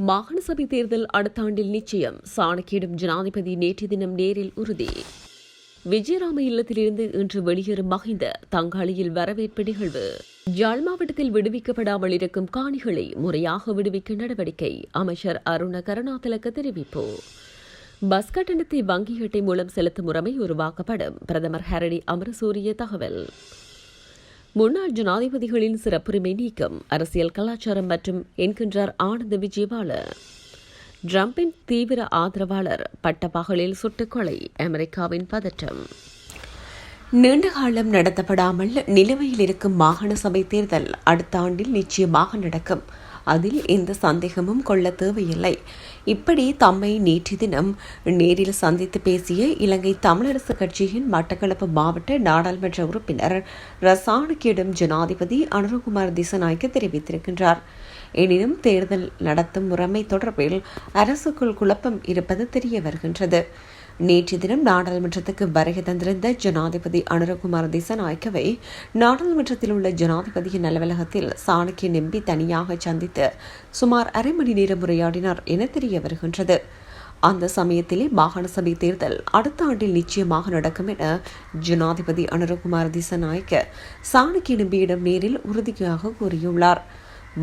மாகாண சபை தேர்தல் அடுத்த ஆண்டில் நிச்சயம். சாணக்கியிடம் ஜனாதிபதி நேற்று தினம் நேரில் உறுதி. விஜயராம இல்லத்திலிருந்து இன்று வெளியேறும் மகிந்த தங்காளியில் வரவேற்பு நிகழ்வு. யாழ் மாவட்டத்தில் விடுவிக்கப்படாமல் இருக்கும் காணிகளை முறையாக விடுவிக்க நடவடிக்கை அமைச்சர் அருண கருணாதிலக்க தெரிவிப்பு. பஸ் கட்டணத்தை வங்கி அட்டை மூலம் செலுத்தும் முறைமை உருவாக்கப்படும். பிரதமர் ஹரடி அமரசூரிய தகவல். முன்னாள் ஜனாதிபதிகளின் சிறப்புரிமை நீக்கம் அரசியல் கலாச்சாரம் மற்றும் என்கின்றார் ஆனந்த விஜயபால. ட்ரம்பின் தீவிர ஆதரவாளர் பட்டப்பகலில் சுட்டுக்கொலை அமெரிக்காவின் பதற்றம். நீண்ட காலம் நடத்தப்படாமல் நிலுவையில் இருக்கும் மாகாண சபை தேர்தல் அடுத்த ஆண்டில் நிச்சயமாக நடக்கும். அதில் எந்த சந்தேகமும் கொள்ள தேவையில்லை. இப்படி தம்மை நேற்று தினம் நேரில் சந்தித்து பேசிய இலங்கை தமிழரசு கட்சியின் மட்டக்களப்பு மாவட்ட நாடாளுமன்ற உறுப்பினர் ரசானுக்கியிடம் ஜனாதிபதி அனுரகுமார் திசநாயக்க தெரிவித்திருக்கின்றார். எனினும் தேர்தல் நடத்தும் முறைமை தொடர்பில் அரசுக்குள் குழப்பம் இருப்பது தெரிய வருகின்றது. நேற்று தினம் நாடாளுமன்றத்துக்கு வருகை தந்திருந்த ஜனாதிபதி அனுரகுமார் திசநாயக்கவை நாடாளுமன்றத்தில் உள்ள ஜனாதிபதியின் அலுவலகத்தில் சாணக்கிய நம்பி தனியாக சந்தித்து சுமார் அரை மணி நேரம் உரையாடினார் என தெரிய வருகின்றது. அந்த சமயத்திலே மாகாண சபை தேர்தல் அடுத்த ஆண்டில் நிச்சயமாக நடக்கும் என ஜனாதிபதி அனுரகுமார் திசநாயக்க சாணக்கிய நம்பியிடம் நேரில் உறுதியாக கூறியுள்ளார்.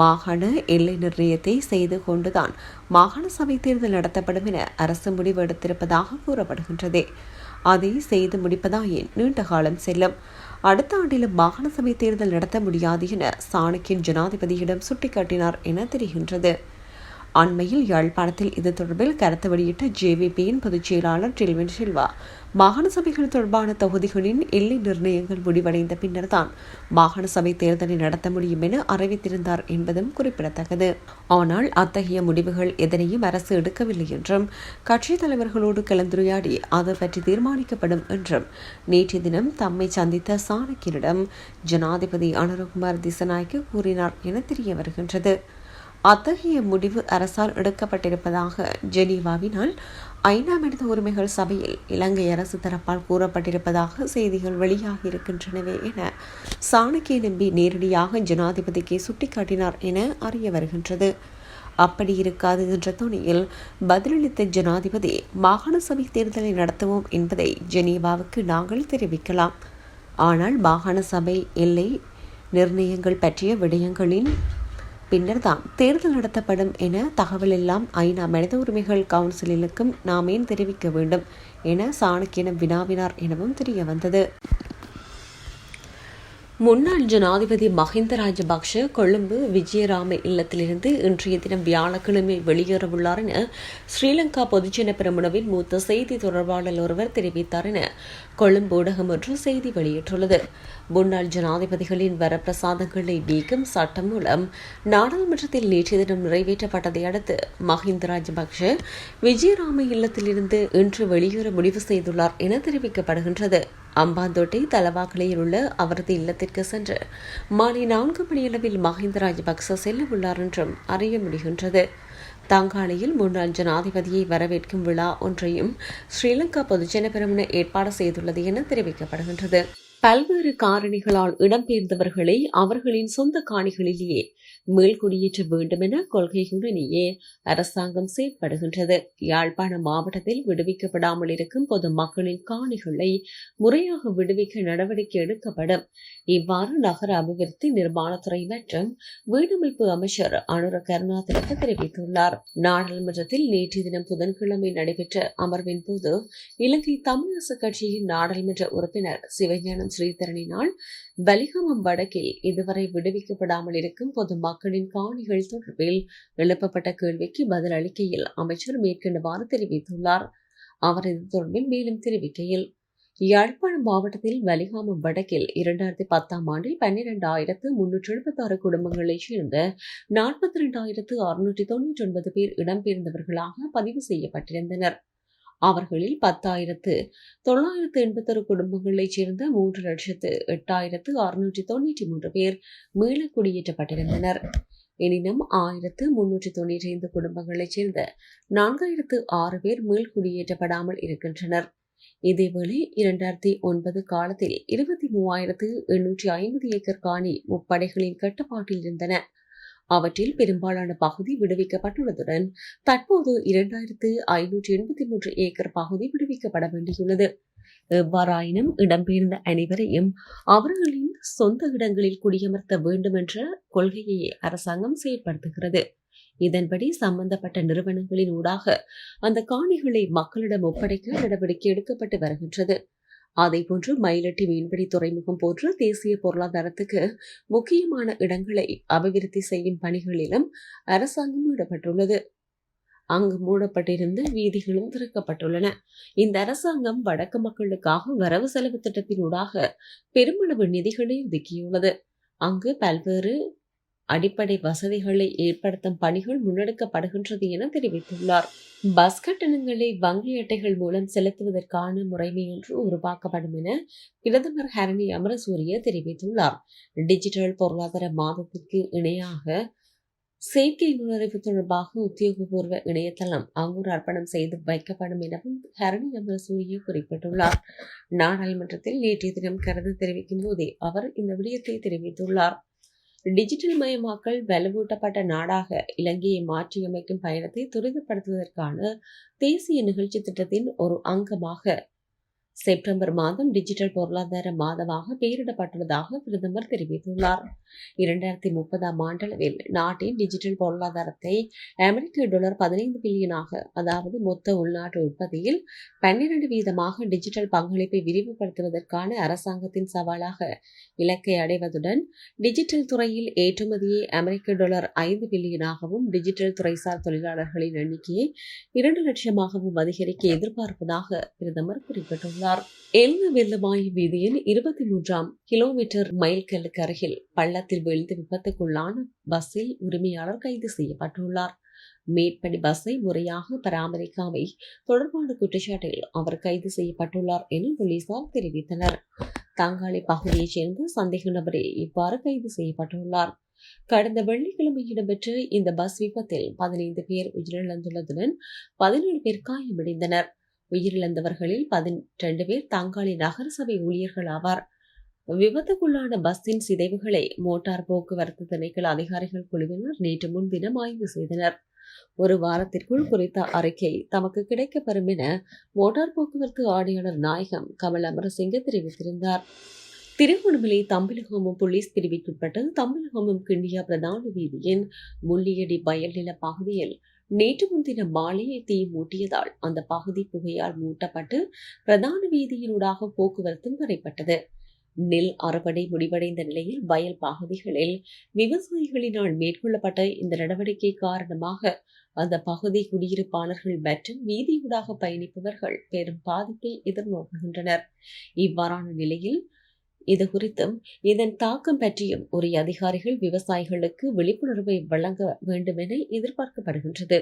மாகாண எல்லை நிர்ணயத்தை செய்து கொண்டுதான் மாகாண சபை தேர்தல் நடத்தப்படும் என அரசு முடிவு எடுத்திருப்பதாக கூறப்படுகின்றது. அதை செய்து முடிப்பதாயின் நீண்ட காலம் செல்லும். அடுத்த ஆண்டிலும் மாகாண சபை தேர்தல் நடத்த முடியாது என சாணக்கியன் ஜனாதிபதியிடம் சுட்டிக்காட்டினார் என தெரிகின்றது. அண்மையில் யாழ்ப்பாணத்தில் இது தொடர்பில் கருத்து வெளியிட்ட ஜேவிபியின் பொதுச் செயலாளர் டில்வின் சில்வா மாகாண சபைகள் தொடர்பான தொகுதிகளின் எல்லை நிர்ணயங்கள் முடிவடைந்த பின்னர்தான் மாகாண சபை தேர்தலை நடத்த முடியும் என அறிவித்திருந்தார் என்பதும் குறிப்பிடத்தக்கது. ஆனால் அத்தகைய முடிவுகள் எதனையும் அரசு எடுக்கவில்லை என்றும் கட்சித் தலைவர்களோடு கலந்துரையாடி அது பற்றி தீர்மானிக்கப்படும் என்றும் நேற்று தினம் தம்மை சந்தித்த சாணக்கியனிடம் ஜனாதிபதி அனுரகுமார் திசநாயக்க கூறினார் என தெரிய வருகின்றது அத்தகைய முடிவு அரசால் எடுக்கப்பட்டிருப்பதாக ஜெனீவாவினால் ஐநா மனித உரிமைகள் சபையில் இலங்கை அரசு தரப்பால் கூறப்பட்டிருப்பதாக செய்திகள் வெளியாகி இருக்கின்றனவே என சாணக்கிய நம்பி நேரடியாக ஜனாதிபதிக்கு சுட்டிக்காட்டினார் என அறிய வருகின்றது. அப்படி இருக்காது என்ற துணியில் பதிலளித்த ஜனாதிபதி மாகாண சபை தேர்தலை நடத்துவோம் என்பதை ஜெனீவாவுக்கு நாங்கள் தெரிவிக்கலாம். ஆனால் மாகாண சபை எல்லை நிர்ணயங்கள் பற்றிய விடயங்களின் பின்னர் தான் தேர்தல் நடத்தப்படும் என தகவல் எல்லாம் ஐநா மனித உரிமைகள் கவுன்சிலுக்கும் நாம் ஏன் தெரிவிக்க வேண்டும் என சாணக்கியனம் வினாவினார் எனவும் தெரிய வந்தது. முன்னாள் ஜனாதிபதி மஹிந்த ராஜபக்ஷ கொழும்பு விஜயராம இல்லத்திலிருந்து இன்றைய தினம் வியாழக்கிழமை வெளியேறவுள்ளார் என ஸ்ரீலங்கா பொதுஜன பிரமுனவின் மூத்த செய்தி தொடர்பாளர் ஒருவர் தெரிவித்தார் என கொழும்பு ஊடகம் ஒன்று செய்தி வெளியிட்டுள்ளது. முன்னாள் ஜனாதிபதிகளின் வரப்பிரசாதங்களை நீக்கும் சட்டம் மூலம் நாடாளுமன்றத்தில் நேற்றைய தினம் நிறைவேற்றப்பட்டதை அடுத்து மஹிந்த ராஜபக்ஷ விஜயராம இல்லத்திலிருந்து இன்று வெளியேற முடிவு செய்துள்ளார் என தெரிவிக்கப்படுகின்றது. அம்பாந்தோட்டை தலவாக்கலையில் உள்ள அவரது இல்லத்திற்கு சென்று மாலை நான்கு மணியளவில் மஹிந்த ராஜபக்ச செல்ல உள்ளார் என்றும் அறிய முடிகின்றது. தங்காலையில் முன்னாள் ஜனாதிபதியை வரவேற்கும் விழா ஒன்றையும் ஸ்ரீலங்கா பொதுஜன பெருமன ஏற்பாடு செய்துள்ளது என தெரிவிக்கப்படுகின்றது. பல்வேறு காரணிகளால் இடம்பெயர்ந்தவர்களை அவர்களின் சொந்த காணிகளிலேயே மேல்குடியேற்ற வேண்டும் என கொள்கையுடனேயே அரசாங்கம் செயற்படுகின்றது. யாழ்ப்பாண மாவட்டத்தில் விடுவிக்கப்படாமல் இருக்கும் பொது மக்களின் காணிகளை முறையாக விடுவிக்க நடவடிக்கை எடுக்கப்படும். இவ்வாறு நகர அபிவிருத்தி நிர்மாணத்துறை மற்றும் வீடமைப்பு அமைச்சர் அனுர கருணாதிலக்க தெரிவித்துள்ளார். நாடாளுமன்றத்தில் நேற்று தினம் புதன்கிழமை நடைபெற்ற அமர்வின் போது இலங்கை தமிழரசு கட்சியின் நாடாளுமன்ற உறுப்பினர் சிவஞானம் ஸ்ரீதரனினால் பலிகமம் வடக்கில் இதுவரை விடுவிக்கப்படாமல் இருக்கும் பொதுமக்களின் காணிகள் தொடர்பில் எழுப்பப்பட்ட கேள்விக்கு பதில் அளிக்கையில் அமைச்சர் மேற்கண்டவாறு தெரிவித்துள்ளார். அவர் இது தொடர்பில் மேலும் தெரிவிக்கையில் யாழ்ப்பாணம் மாவட்டத்தில் வலிகாமம் வடக்கில் இரண்டாயிரத்தி பத்தாம் ஆண்டில் பன்னிரண்டு ஆயிரத்து முன்னூற்றி எழுபத்தி ஆறு குடும்பங்களைச் சேர்ந்த நாற்பத்தி இரண்டாயிரத்து அறுநூற்றி தொன்னூற்றி ஒன்பது பேர் இடம்பெயர்ந்தவர்களாக பதிவு செய்யப்பட்டிருந்தனர். அவர்களில் பத்தாயிரத்து தொள்ளாயிரத்து எண்பத்தொரு குடும்பங்களைச் சேர்ந்த மூன்று லட்சத்து எட்டாயிரத்து அறுநூற்றி தொன்னூற்றி மூன்று பேர் மீள குடியேற்றப்பட்டிருந்தனர். எனினும் ஆயிரத்து முன்னூற்றி தொன்னூற்றி ஐந்து குடும்பங்களைச் சேர்ந்த நான்காயிரத்து ஆறு பேர் மீள் குடியேற்றப்படாமல் இருக்கின்றனர். இதேவேளை இரண்டாயிரத்தி ஒன்பது காலத்தில் இருபத்தி மூவாயிரத்து எண்ணூற்றி ஐம்பது ஏக்கர் காணி முப்படைகளின் கட்டுப்பாட்டில் இருந்தன. அவற்றில் பெரும்பாலான பகுதி விடுவிக்கப்பட்டுள்ளதுடன் தற்போது இரண்டாயிரத்து ஐநூற்றி எண்பத்தி மூன்று ஏக்கர் பகுதி விடுவிக்கப்பட வேண்டியுள்ளது. எவ்வாறாயினும் இடம்பெயர்ந்த அனைவரையும் அவர்களின் சொந்த இடங்களில் குடியமர்த்த வேண்டும் என்ற கொள்கையை அரசாங்கம் செயற்படுத்துகிறது. இதன்படி சம்பந்தப்பட்ட நிறுவனங்களின் ஊடாக அந்த காணிகளை மக்களிடம் ஒப்படைக்க நடவடிக்கை எடுக்கப்பட்டு வருகின்றது. அதேபோன்று மயிலட்டி மீன்பிடி துறைமுகம் போன்ற தேசிய பொருளாதாரத்துக்கு முக்கியமான இடங்களை அபிவிருத்தி செய்யும் பணிகளிலும் அரசாங்கம் ஈடுபட்டுள்ளது. அங்கு மூடப்பட்டிருந்த வீதிகளும் திறக்கப்பட்டுள்ளன. இந்த அரசாங்கம் வடக்கு மக்களுக்காக வரவு செலவு திட்டத்தினூடாக பெருமளவு நிதிகளை ஒதுக்கியுள்ளது. அங்கு பல்வேறு அடிப்படை வசதிகளை ஏற்படுத்தும் பணிகள் முன்னெடுக்கப்படுகின்றது என தெரிவித்துள்ளார். பஸ் கட்டணங்களை வங்கி அட்டைகள் மூலம் செலுத்துவதற்கான முறைமை ஒன்று உருவாக்கப்படும் என பிரதமர் ஹரணி அமரசூரிய தெரிவித்துள்ளார். டிஜிட்டல் பொருளாதார மாதத்திற்கு இணையாக செயற்கை நுண்ணறிவு தொடர்பாக உத்தியோகபூர்வ இணையதளம் அங்கூர் அர்ப்பணம் செய்து வைக்கப்படும் எனவும் ஹரணி அமரசூரிய குறிப்பிட்டுள்ளார். நாடாளுமன்றத்தில் நேற்றைய தினம் கருத்து தெரிவிக்கும் போதே அவர் இந்த விடயத்தை தெரிவித்துள்ளார். டிஜிட்டல் மயமாக்கல் வலுவூட்டப்பட்ட நாடாக இலங்கையை மாற்றியமைக்கும் பயணத்தை துரிதப்படுத்துவதற்கான தேசிய நிகழ்ச்சி திட்டத்தின் ஒரு அங்கமாக செப்டம்பர் மாதம் டிஜிட்டல் பொருளாதார மாதமாக பெயரிடப்பட்டுள்ளதாக பிரதமர் தெரிவித்துள்ளார். இரண்டாயிரத்தி முப்பதாம் ஆண்டளவில் நாட்டின் டிஜிட்டல் பொருளாதாரத்தை அமெரிக்க டாலர் பதினைந்து பில்லியனாக அதாவது மொத்த உள்நாட்டு உற்பத்தியில் பன்னிரண்டு வீதமாக டிஜிட்டல் பங்களிப்பை விரிவுபடுத்துவதற்கான அரசாங்கத்தின் சவாலாக இலக்கை அடைவதுடன் டிஜிட்டல் துறையில் ஏற்றுமதியை அமெரிக்க டாலர் ஐந்து பில்லியனாகவும் டிஜிட்டல் துறைசார் தொழிலாளர்களின் எண்ணிக்கையை இரண்டு லட்சமாகவும் அதிகரிக்க எதிர்பார்ப்பதாக பிரதமர் குறிப்பிட்டுள்ளார். எல்ல வெள்ளமாய் வீதியின் இருபத்தி மூன்றாம் கிலோமீட்டர் மைல்கல்லுக்கு அருகில் பள்ளத்தில் வீழ்ந்து விபத்துக்குள்ளான பஸ்ஸில் உரிமையாளர் கைது செய்யப்பட்டுள்ளார். மேற்படி பஸ்ஸை முறையாக பராமரிக்காமை தொடர்பான குற்றச்சாட்டில் அவர் கைது செய்யப்பட்டுள்ளார் என போலீசார் தெரிவித்தனர். தங்காளி பகுதியைச் சேர்ந்த சந்தேக நபரே இவ்வாறு கைது செய்யப்பட்டுள்ளார். கடந்த வெள்ளிக்கிழமை இடம்பெற்ற இந்த பஸ் விபத்தில் பதினைந்து பேர் உயிரிழந்துள்ளதுடன் பதினேழு பேர் காயமடைந்தனர். உயிரிழந்தவர்களில் பதினெண்டு பேர் தங்காளி நகரசபை ஊழியர்கள் ஆவார். விபத்துக்குள்ளான பஸ்ஸின் சிதைவுகளை மோட்டார் போக்குவரத்து திணைக்கள அதிகாரிகள் குழுவினர் நேற்று முன்தினம் ஆய்வு செய்தனர். ஒரு வாரத்திற்குள் குறித்த அறிக்கை தமக்கு கிடைக்கப்பெறும் என மோட்டார் போக்குவரத்து ஆணையாளர் நாயகம் கமல் அமரசிங்க தெரிவித்திருந்தார். திருகோணமலை தம்பிலகோமம் போலீஸ் பிரிவிற்குட்பட்ட தம்பிலகோமம் கிண்டியா பிரதான வீதியின் முள்ளியடி பயல் நில பகுதியில் நேற்று முன்தினம் மாலையை தீ மூட்டியதால் அந்த பகுதி புகையால் மூட்டப்பட்டு பிரதான வீதியினூடாக போக்குவரத்தும் வரைப்பட்டது. நெல் அறுவடை முடிவடைந்த நிலையில் வயல் பகுதிகளில் விவசாயிகளினால் மேற்கொள்ளப்பட்ட இந்த நடவடிக்கை காரணமாக அந்த பகுதி குடியிருப்பாளர்கள் மற்றும் வீதியூடாக பயணிப்பவர்கள் பெரும் பாதிப்பை எதிர்நோக்குகின்றனர். இவ்வாறான நிலையில் இது குறித்தும் இதன் தாக்கம் பற்றியும் உரிய அதிகாரிகள் விவசாயிகளுக்கு விழிப்புணர்வை வழங்க வேண்டும் என எதிர்பார்க்கப்படுகின்றது.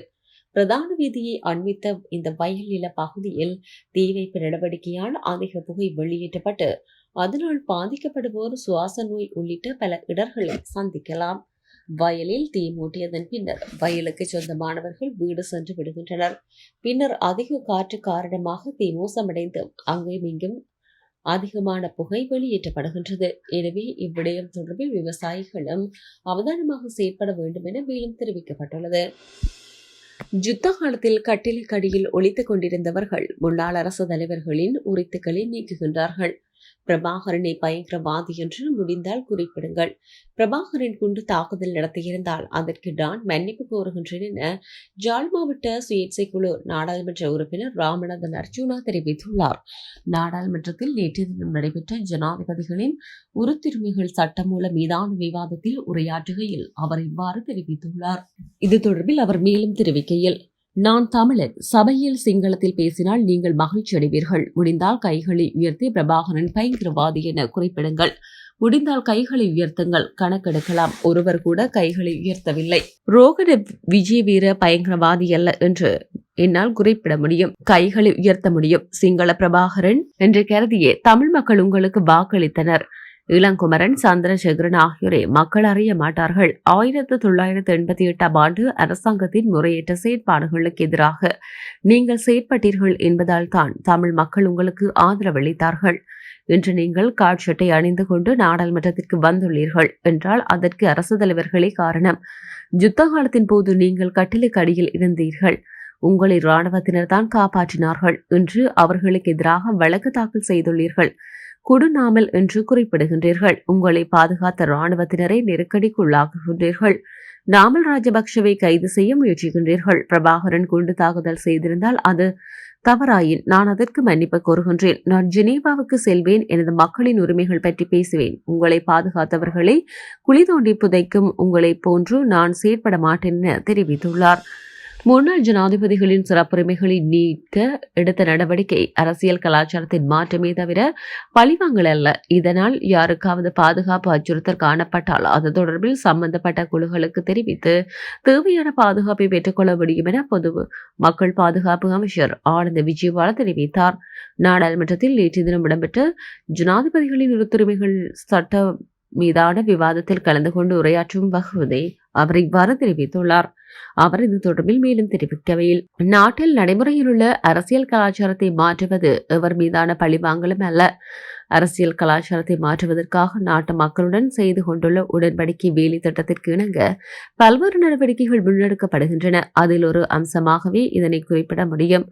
பிரதான வீதியை அண்மித்த இந்த வயல் நில பகுதியில் தீ வைப்பு நடவடிக்கையால் அதிக புகை வெளியேற்றப்பட்டு அதனால் பாதிக்கப்படுவோர் சுவாச நோய் உள்ளிட்ட பல இடர்களை சந்திக்கலாம். வயலில் தீ மூட்டியதன் பின்னர் வயலுக்கு சொந்தமானவர்கள் வீடு சென்று விடுகின்றனர். பின்னர் அதிக காற்று காரணமாக தீ மோசமடைந்து அங்கும் இங்கும் அதிகமான புகை வெளியேற்றப்படுகின்றது. எனவே இவ்விடயம் தொடர்பில் விவசாயிகளும் அவதானமாக செயற்பட வேண்டும் என மேலும் தெரிவிக்கப்பட்டுள்ளது. யுத்த காலத்தில் கட்டிலுக்கடியில் ஒழித்துக் கொண்டிருந்தவர்கள் முன்னாள் அரசு தலைவர்களின் உரித்துக்களை நீக்குகின்றார்கள். பிரபாகரனை பயங்கரவாதி என்று முடிந்தால் குறிப்பிடுங்கள். பிரபாகரன் குண்டு தாக்குதல் நடத்தியிருந்தால் அதற்கு நான் மன்னிப்பு கோருகின்றேன் என ஜாழ் மாவட்ட சுயேட்சை குழு நாடாளுமன்ற உறுப்பினர் ராமநாதன் அர்ஜுனா தெரிவித்துள்ளார். நாடாளுமன்றத்தில் நேற்று தினம் நடைபெற்ற ஜனாதிபதிகளின் உருத்திருமைகள் சட்டமூல மீதான விவாதத்தில் உரையாற்றுகையில் அவர் இவ்வாறு தெரிவித்துள்ளார். இது தொடர்பில் அவர் மேலும் தெரிவிக்கையில் நான் தமிழன். சபையில் சிங்களத்தில் பேசினால் நீங்கள் மகிழ்ச்சி அடைவீர்கள். முடிந்தால் கைகளை உயர்த்தி பிரபாகரன் பயங்கரவாதி என குறிப்பிடுங்கள். முடிந்தால் கைகளை உயர்த்துங்கள். கணக்கெடுக்கலாம். ஒருவர் கூட கைகளை உயர்த்தவில்லை. ரோகண விஜய் வீர பயங்கரவாதி அல்ல என்று என்னால் குறிப்பிட முடியும். கைகளை உயர்த்த முடியும். சிங்கள பிரபாகரன் என்று கருதியே தமிழ் மக்கள் உங்களுக்கு வாக்களித்தனர். இளங்குமரன் சந்திரசேகரன் ஆகியோரை மக்கள் அறிய மாட்டார்கள். ஆயிரத்து தொள்ளாயிரத்து எண்பத்தி எட்டாம் ஆண்டு அரசாங்கத்தின் முறையற்ற செயற்பாடுகளுக்கு எதிராக நீங்கள் செயற்பட்டீர்கள் என்பதால் தான் தமிழ் மக்கள் உங்களுக்கு ஆதரவளித்தார்கள் இன்று நீங்கள் காட்சட்டை அணிந்து கொண்டு நாடாளுமன்றத்திற்கு வந்துள்ளீர்கள் என்றால் அதற்கு அரசு தலைவர்களே காரணம். யுத்த காலத்தின் போது நீங்கள் கட்டிலுக்கு அடியில் இருந்தீர்கள். உங்களை இராணுவத்தினர் தான் காப்பாற்றினார்கள். என்று அவர்களுக்கு எதிராக வழக்கு தாக்கல் செய்துள்ளீர்கள். குடுநாமல் என்று குறிப்பிடுகின்றீர்கள். உங்களை பாதுகாத்த ராணுவத்தினரை நெருக்கடிக்குள்ளாக்குகின்றீர்கள். நாமல் ராஜபக்சவை கைது செய்ய முயற்சிக்கின்றீர்கள். பிரபாகரன் குண்டு தாக்குதல் செய்திருந்தால் அது தவறாயின் நான் அதற்கு மன்னிப்பு கோருகின்றேன். நான் ஜெனீவாவுக்கு செல்வேன். எனது மக்களின் உரிமைகள் பற்றி பேசுவேன். உங்களை பாதுகாத்தவர்களை குழி தோண்டி புதைக்கும் உங்களை போன்று நான் செயற்பட மாட்டேன் என தெரிவித்துள்ளார். முன்னாள் ஜனாதிபதிகளின் சிறப்புரிமைகளை நீக்க எடுத்த நடவடிக்கை அரசியல் கலாச்சாரத்தின் மாற்றமே தவிர பழிவாங்கல் அல்ல. இதனால் யாருக்காவது பாதுகாப்பு அச்சுறுத்தல் காணப்பட்டால் அது தொடர்பில் சம்பந்தப்பட்ட குழுக்களுக்கு தெரிவித்து தேவையான பாதுகாப்பை பெற்றுக்கொள்ள முடியும் என பொது மக்கள் பாதுகாப்பு அமைச்சர் ஆனந்த விஜயவால தெரிவித்தார். நாடாளுமன்றத்தில் நேற்று தினம் இடம்பெற்ற ஜனாதிபதிகளின் உரிமைகள் சட்ட மீதான விவாதத்தில் கலந்து கொண்டு உரையாற்றும் வகுவதை அவர் இவ்வாறு தெரிவித்துள்ளார். அவர் இது தொடர்பில் மேலும் தெரிவிக்கவையில் நாட்டில் நடைமுறையில் உள்ள அரசியல் கலாச்சாரத்தை மாற்றுவது எவர் மீதான பழிவாங்கலும் அல்ல. அரசியல் கலாச்சாரத்தை மாற்றுவதற்காக நாட்டு மக்களுடன் செய்து கொண்டுள்ள உடன்படிக்கை வேலை திட்டத்திற்கு இணங்க பல்வேறு நடவடிக்கைகள் முன்னெடுக்கப்படுகின்றன. அதில் ஒரு அம்சமாகவே இதனை குறிப்பிட முடியும்.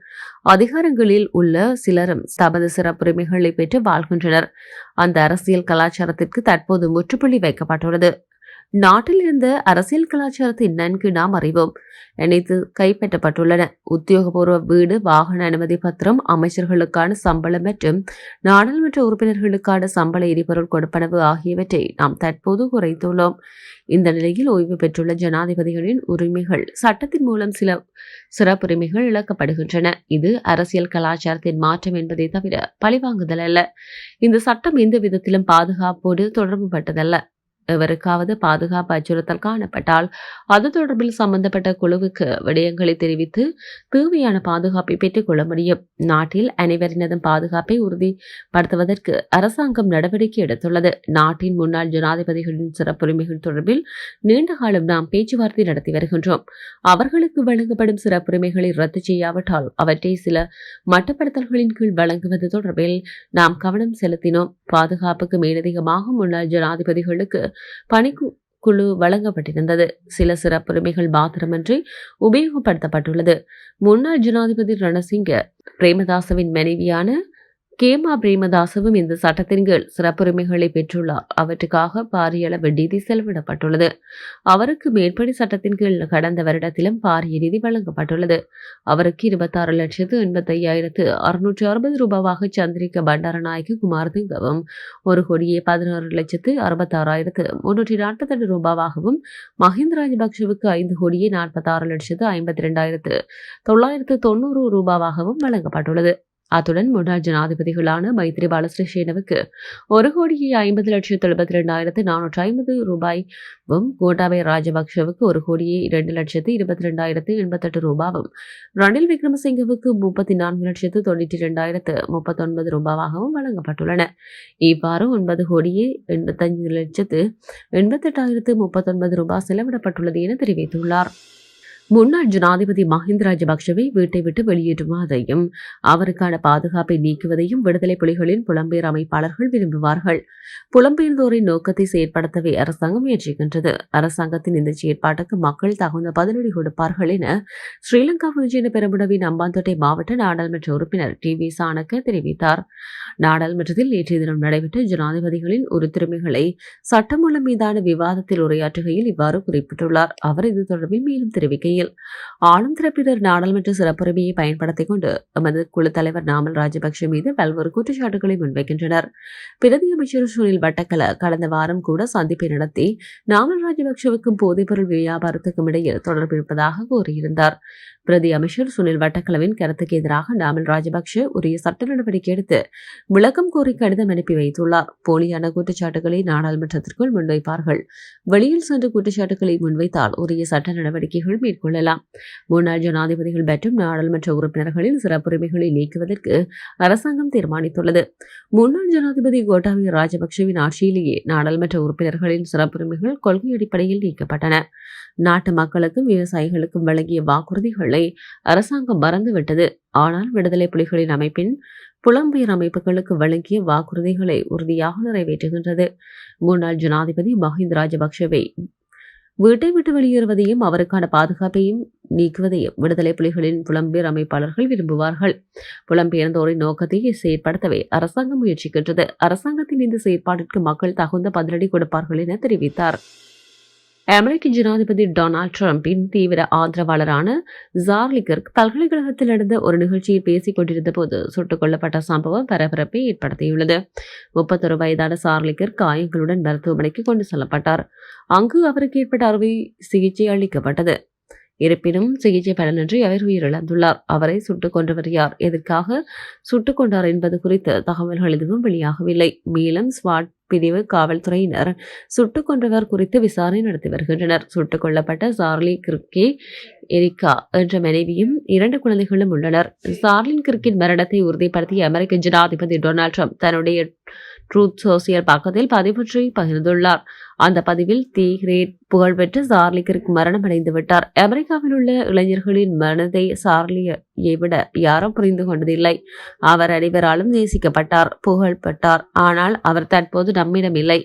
அதிகாரங்களில் உள்ள சிலரும் தமது சிறப்புரிமைகளை பெற்று வாழ்கின்றனர். அந்த அரசியல் கலாச்சாரத்திற்கு தற்போது முற்றுப்புள்ளி வைக்கப்பட்டுள்ளது. நாட்டில் இருந்த அரசியல் கலாச்சாரத்தை நன்கு நாம் அறிவோம். இணைத்து கைப்பற்றப்பட்டுள்ளன. உத்தியோகபூர்வ வீடு வாகன அனுமதி பத்திரம் அமைச்சர்களுக்கான சம்பளம் மற்றும் நாடாளுமன்ற உறுப்பினர்களுக்கான சம்பள எரிபொருள் கொடுப்பனவு ஆகியவற்றை நாம் தற்போது குறைத்துள்ளோம். இந்த நிலையில் ஓய்வு பெற்றுள்ள ஜனாதிபதிகளின் உரிமைகள் சட்டத்தின் மூலம் சில சிறப்புரிமைகள் இழக்கப்படுகின்றன. இது அரசியல் கலாச்சாரத்தின் மாற்றம் என்பதை தவிர பழிவாங்குதல் அல்ல. இந்த சட்டம் எந்த விதத்திலும் பாதுகாப்போடு தொடர்புபட்டதல்ல. எவருக்காவது பாதுகாப்பு அச்சுறுத்தல் காணப்பட்டால் அது தொடர்பில் சம்பந்தப்பட்ட குழுவுக்கு விடயங்களை தெரிவித்து தேவையான பாதுகாப்பை பெற்றுக்கொள்ள முடியும். நாட்டில் அனைவரினதும் பாதுகாப்பை உறுதிப்படுத்துவதற்கு அரசாங்கம் நடவடிக்கை எடுத்துள்ளது. நாட்டின் முன்னாள் ஜனாதிபதிகளின் சிறப்புரிமைகள் தொடர்பில் நீண்ட காலம் நாம் பேச்சுவார்த்தை நடத்தி வருகின்றோம். அவர்களுக்கு வழங்கப்படும் சிறப்புரிமைகளை ரத்து செய்யாவிட்டால் அவற்றை சில மட்டுப்படுத்தல்களின் கீழ் வழங்குவது தொடர்பில் நாம் கவனம் செலுத்தினோம். பாதுகாப்புக்கு மேலதிகமாக முன்னாள் ஜனாதிபதிகளுக்கு பணிக்கு குழு வழங்கப்பட்டிருந்தது. சில சிறப்புரிமைகள் மாத்திரமின்றி உபயோகப்படுத்தப்பட்டுள்ளது. முன்னாள் ஜனாதிபதி ரணசிங்க பிரேமதாசவின் மனைவியான கேமா பிரேமதாசவும் இந்த சட்டத்தின் கீழ் சிறப்புரிமைகளை பெற்றுள்ளார். அவற்றுக்காக பாரிய அளவு நிதி செலவிடப்பட்டுள்ளது. அவருக்கு மேற்படி சட்டத்தின் கீழ் கடந்த வருடத்திலும் பாரிய நிதி வழங்கப்பட்டுள்ளது. அவருக்கு இருபத்தாறு லட்சத்து எண்பத்தி ஐயாயிரத்து அறுநூற்று அறுபது ரூபாவாக சந்திரிக்க பண்டாரநாயக்கு குமாரதுங்கவும் ஒரு கோடியே பதினாறு லட்சத்து அறுபத்தாறாயிரத்து முன்னூற்றி நாற்பத்தெட்டு ரூபாவாகவும் மஹிந்த ராஜபக்சவுக்கு ஐந்து கோடியே நாற்பத்தாறு லட்சத்து ஐம்பத்தி ரெண்டாயிரத்து தொள்ளாயிரத்து தொண்ணூறு ரூபாவாகவும் வழங்கப்பட்டுள்ளது. அத்துடன் முன்னாள் ஜனாதிபதிகளான மைத்ரிபால சிறிசேனவுக்கு ஒரு கோடியே ஐம்பது லட்சத்து எழுபத்தி ரெண்டாயிரத்து நானூற்று ஐம்பது ரூபாயும் கோட்டாபய ராஜபக்ஷவுக்கு ஒரு கோடியே இரண்டு லட்சத்து இருபத்தி ரெண்டாயிரத்து எண்பத்தெட்டு ரூபாவும் ரணில் விக்ரமசிங்கவுக்கு முப்பத்தி நான்கு லட்சத்து தொண்ணூற்றி ரெண்டாயிரத்து முப்பத்தொன்பது ரூபாவாகவும் வழங்கப்பட்டுள்ளன. இவ்வாறு ஒன்பது கோடியே எண்பத்தஞ்சு லட்சத்து எண்பத்தெட்டாயிரத்து முப்பத்தொன்பது ரூபாய் செலவிடப்பட்டுள்ளது என தெரிவித்துள்ளார். முன்னாள் ஜனாதிபதி மஹிந்த ராஜபக்சவை வீட்டை விட்டு வெளியேற்றுவதையும் அவருக்கான பாதுகாப்பை நீக்குவதையும் விடுதலை புலிகளின் புலம்பெயர் அமைப்பாளர்கள் விரும்புவார்கள். புலம்பெயர்ந்தோரின் நோக்கத்தை செயற்படுத்தவே அரசாங்கம் முயற்சிக்கின்றது. அரசாங்கத்தின் இந்த செயற்பாட்டுக்கு மக்கள் தகுந்த பதிலடி கொடுப்பார்கள் என ஸ்ரீலங்கா விஜயன பெரும்புடவின் அம்பாந்தோட்டை மாவட்ட நாடாளுமன்ற உறுப்பினர் டி வி சாணக்க தெரிவித்தார். நாடாளுமன்றத்தில் நேற்றைய தினம் நடைபெற்ற ஜனாதிபதிகளின் உறுத்துரிமைகளை சட்டமூலம் மீதான விவாதத்தில் உரையாற்றுகையில் இவ்வாறு குறிப்பிட்டுள்ளார். அவர் இது தொடர்பில் மேலும் தெரிவிக்கையில் ஆளும் தரப்பினர் நாடாளுமன்ற சிறப்புரிமையை பயன்படுத்திக் கொண்டு எமது குழு தலைவர் நாமல் ராஜபக்ஷ மீது பல்வேறு குற்றச்சாட்டுகளை முன்வைக்கின்றனர். பிரதி அமைச்சர் சுனில் வட்டக்கல கடந்த வாரம் கூட சந்திப்பை நடத்தி நாமல் ராஜபக்ஷவுக்கும் போதைப்பொருள் வியாபாரத்துக்கும் இடையில் தொடர்பு இருப்பதாக கூறியிருந்தார். பிரதி அமைச்சர் சுனில் வட்டக்கலவின் கருத்துக்கு எதிராக நாமல் ராஜபக்ஷ உரிய சட்ட நடவடிக்கை எடுத்து விளக்கம் கோரி கடிதம் அனுப்பி வைத்துள்ளார். போலியான குற்றச்சாட்டுகளை நாடாளுமன்றத்திற்குள் முன்வைப்பார்கள். வெளியில் சென்று குற்றச்சாட்டுகளை முன்வைத்தால் உரிய சட்ட நடவடிக்கைகள் மேற்கொள்ளலாம். முன்னாள் ஜனாதிபதிகள் மற்றும் நாடாளுமன்ற உறுப்பினர்களின் சிறப்புரிமைகளை நீக்குவதற்கு அரசாங்கம் தீர்மானித்துள்ளது. முன்னாள் ஜனாதிபதி கோட்டாபய ராஜபக்ஷவின் ஆட்சியிலேயே நாடாளுமன்ற உறுப்பினர்களின் சிறப்புரிமைகள் கொள்கை அடிப்படையில் நீக்கப்பட்டன. நாட்டு மக்களுக்கும் விவசாயிகளுக்கும் வழங்கிய வாக்குறுதிகள் அரசாங்கம் மறந்துவிட்டது. ஆனால் விடுதலை புலிகளின் அமைப்பின் புலம்பெயர் அமைப்புகளுக்கு வழங்கிய வாக்குறுதிகளை உறுதியாக நிறைவேற்றுகின்றது. முன்னாள் ஜனாதிபதி மஹிந்த ராஜபக்ஷவை வீட்டை விட்டு வெளியேறுவதையும் அவருக்கான பாதுகாப்பையும் நீக்குவதையும் விடுதலை புலிகளின் புலம்பெயர் அமைப்பாளர்கள் விரும்புவார்கள். புலம்பெயர்ந்தோரின் நோக்கத்தை செயற்படுத்தவே அரசாங்கம் முயற்சிக்கின்றது. அரசாங்கத்தின் இந்த செயற்பாட்டிற்கு மக்கள் தகுந்த பதிலடி கொடுப்பார்கள் என தெரிவித்தார். அமெரிக்க ஜனாதிபதி டொனால்ட் ட்ரம்பின் தீவிர ஆதரவாளரான ஜார்லிகர் பல்கலைக்கழகத்தில் நடந்த ஒரு நிகழ்ச்சியில் பேசிக் கொண்டிருந்த போது சுட்டுக் கொல்லப்பட்ட சம்பவம் பரபரப்பை ஏற்படுத்தியுள்ளது. முப்பத்தொரு வயதான சார்லிகர் காயங்களுடன் மருத்துவமனைக்கு கொண்டு செல்லப்பட்டார். அங்கு அவருக்கு ஏற்பட்ட அறுவை சிகிச்சை அளிக்கப்பட்டது. இருப்பினும் சிகிச்சை பலனின்றி அவர் உயிரிழந்துள்ளார். அவரை சுட்டுக் கொன்றவர் யார்? எதற்காக சுட்டுக் கொண்டார் என்பது குறித்து தகவல்கள் எதுவும் வெளியாகவில்லை. மேலும் ஸ்வாட் பிரிவு காவல்துறையினர் சுட்டுக் கொன்றவர் குறித்து விசாரணை நடத்தி வருகின்றனர். சுட்டுக் கொல்லப்பட்ட சார்லி கிர்கே எரிக்கா என்ற மனைவியும் இரண்டு குழந்தைகளும் உள்ளனர். சார்லின் கிரிக்கெட் மரணத்தை உறுதிப்படுத்திய அமெரிக்க ஜனாதிபதி டொனால்ட் ட்ரம்ப் தன்னுடைய ட்ரூத் சோசியல் பக்கத்தில் பதிவற்றை பகிர்ந்துள்ளார். அந்த பதிவில் தி கிரேட் புகழ்பெற்ற சார்லி கிரிக் மரணமடைந்து விட்டார் அமெரிக்காவில் உள்ள இளைஞர்களின் மனதை சார்லியை விட யாரும் புரிந்து கொண்டதில்லை. அவர் அனைவராலும் நேசிக்கப்பட்டார் புகழ்பட்டார் ஆனால் அவர் தற்போது நம்மிடம் இல்லை.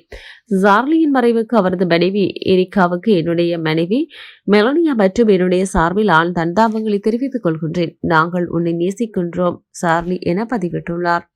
சார்லியின் மறைவுக்கு அவரது மனைவி எரிக்காவுக்கு என்னுடைய மனைவி மெலனியா மற்றும் என்னுடைய சார்பில் ஆண் தந்தாபங்களை தெரிவித்துக் கொள்கின்றேன். நாங்கள் உன்னை நேசிக்கின்றோம் சார்லி என பதிவிட்டுள்ளார்.